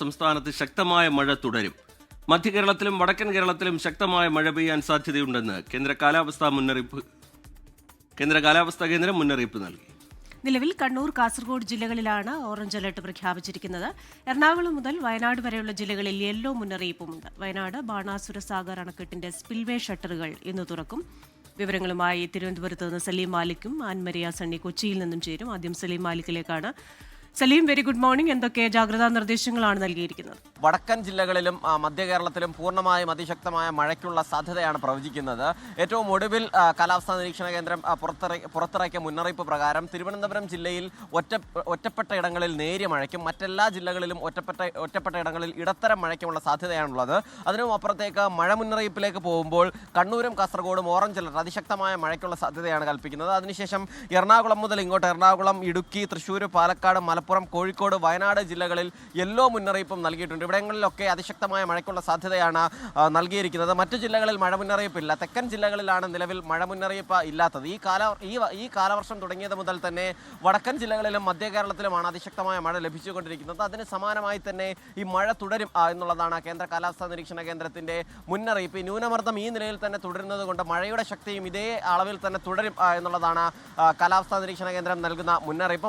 സംസ്ഥാനത്ത് ശക്തമായ മഴ തുടരും. മധ്യ കേരളത്തിലും വടക്കൻ കേരളത്തിലും ശക്തമായ മഴ പെയ്യാൻ സാധ്യതയുണ്ടെന്ന് കേന്ദ്ര കാലാവസ്ഥാ മുന്നറിയിപ്പ് കേന്ദ്ര കാലാവസ്ഥാ കേന്ദ്രം മുന്നറിയിപ്പ് നൽകി. നിലവിൽ കണ്ണൂർ കാസർഗോഡ് ജില്ലകളിലാണ് ഓറഞ്ച് അലർട്ട് പ്രഖ്യാപിച്ചിരിക്കുന്നത്. എറണാകുളം മുതൽ വയനാട് വരെയുള്ള ജില്ലകളിൽ യെല്ലോ മുന്നറിയിപ്പുമുണ്ട്. വയനാട് ബാണാസുര സാഗർ അണക്കെട്ടിന്റെ സ്പിൽവേ ഷട്ടറുകൾ ഇന്ന് തുറക്കും. വിവരങ്ങളുമായി തിരുവനന്തപുരത്ത് നിന്ന് സലീം മാലിക്കും ആൻമരിയ സണ്ണി കൊച്ചിയിൽ നിന്നും ചേരും. ആദ്യം സലീം മാലിക്കിലേക്കാണ് സലീം വെരി ഗുഡ് മോർണിംഗ് എന്തൊക്കെ ജാഗ്രതാ നിർദ്ദേശങ്ങളാണ് നൽകിയിരിക്കുന്നത്? വടക്കൻ ജില്ലകളിലും മധ്യ കേരളത്തിലും പൂർണമായും അതിശക്തമായ മഴയ്ക്കുള്ള സാധ്യതയാണ് പ്രവചിക്കുന്നത്. ഏറ്റവും ഒടുവിൽ കാലാവസ്ഥാ നിരീക്ഷണ കേന്ദ്രം പുറത്തിറക്കി പുറത്തിറക്കിയ മുന്നറിയിപ്പ് പ്രകാരം തിരുവനന്തപുരം ജില്ലയിൽ ഒറ്റ ഒറ്റപ്പെട്ട ഇടങ്ങളിൽ നേരിയ മഴയ്ക്കും മറ്റെല്ലാ ജില്ലകളിലും ഒറ്റപ്പെട്ട ഒറ്റപ്പെട്ട ഇടങ്ങളിൽ ഇടത്തരം മഴയ്ക്കുമുള്ള സാധ്യതയാണുള്ളത്. അതിനും അപ്പുറത്തേക്ക് മഴ മുന്നറിയിപ്പിലേക്ക് പോകുമ്പോൾ കണ്ണൂരും കാസർഗോഡും ഓറഞ്ച് അലർട്ട് അതിശക്തമായ മഴയ്ക്കുള്ള സാധ്യതയാണ് കൽപ്പിക്കുന്നത്. അതിനുശേഷം എറണാകുളം മുതൽ ഇങ്ങോട്ട് എറണാകുളം ഇടുക്കി തൃശ്ശൂർ പാലക്കാട് മലപ്പുറം കോഴിക്കോട് വയനാട് ജില്ലകളിൽ യെല്ലോ മുന്നറിയിപ്പും നൽകിയിട്ടുണ്ട്. ഇവിടങ്ങളിലൊക്കെ അതിശക്തമായ മഴയ്ക്കുള്ള സാധ്യതയാണ് നൽകിയിരിക്കുന്നത്. മറ്റു ജില്ലകളിൽ മഴ മുന്നറിയിപ്പില്ല. തെക്കൻ ജില്ലകളിലാണ് നിലവിൽ മഴ മുന്നറിയിപ്പ് ഇല്ലാത്തത്. ഈ കാല ഈ ഈ കാലവർഷം തുടങ്ങിയത് മുതൽ തന്നെ വടക്കൻ ജില്ലകളിലും മധ്യ കേരളത്തിലുമാണ് അതിശക്തമായ മഴ ലഭിച്ചുകൊണ്ടിരിക്കുന്നത്. അതിന് സമാനമായി തന്നെ ഈ മഴ തുടരും എന്നുള്ളതാണ് കേന്ദ്ര കാലാവസ്ഥാ നിരീക്ഷണ കേന്ദ്രത്തിന്റെ മുന്നറിയിപ്പ്. ഈ ന്യൂനമർദ്ദം ഈ നിലയിൽ തന്നെ തുടരുന്നത് കൊണ്ട് മഴയുടെ ശക്തിയും ഇതേ അളവിൽ തന്നെ തുടരും എന്നുള്ളതാണ് കാലാവസ്ഥാ നിരീക്ഷണ കേന്ദ്രം നൽകുന്ന മുന്നറിയിപ്പ്.